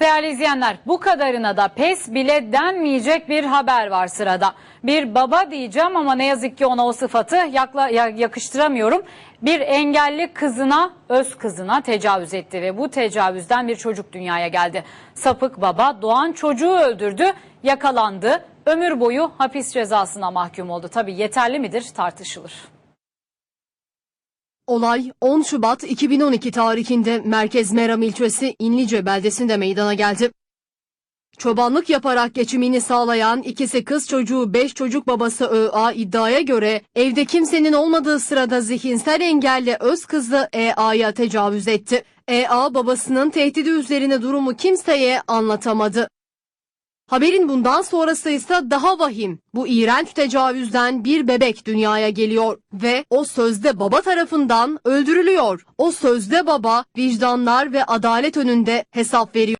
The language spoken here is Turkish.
Değerli izleyenler bu kadarına da pes bile denmeyecek bir haber var sırada. Bir baba diyeceğim ama ne yazık ki ona o sıfatı yakla, ya- yakıştıramıyorum. Bir engelli kızına, öz kızına tecavüz etti ve bu tecavüzden bir çocuk dünyaya geldi. Sapık baba doğan çocuğu öldürdü, yakalandı, ömür boyu hapis cezasına mahkum oldu. Tabii yeterli midir tartışılır. Olay 10 Şubat 2012 tarihinde Merkez Meram ilçesi İnlice beldesinde meydana geldi. Çobanlık yaparak geçimini sağlayan ikisi kız çocuğu 5 çocuk babası ÖA iddiaya göre evde kimsenin olmadığı sırada zihinsel engelli öz kızı EA'ya tecavüz etti. EA babasının tehdidi üzerine durumu kimseye anlatamadı. Haberin bundan sonrası ise daha vahim. Bu iğrenç tecavüzden bir bebek dünyaya geliyor ve o sözde baba tarafından öldürülüyor. O sözde baba vicdanlar ve adalet önünde hesap veriyor.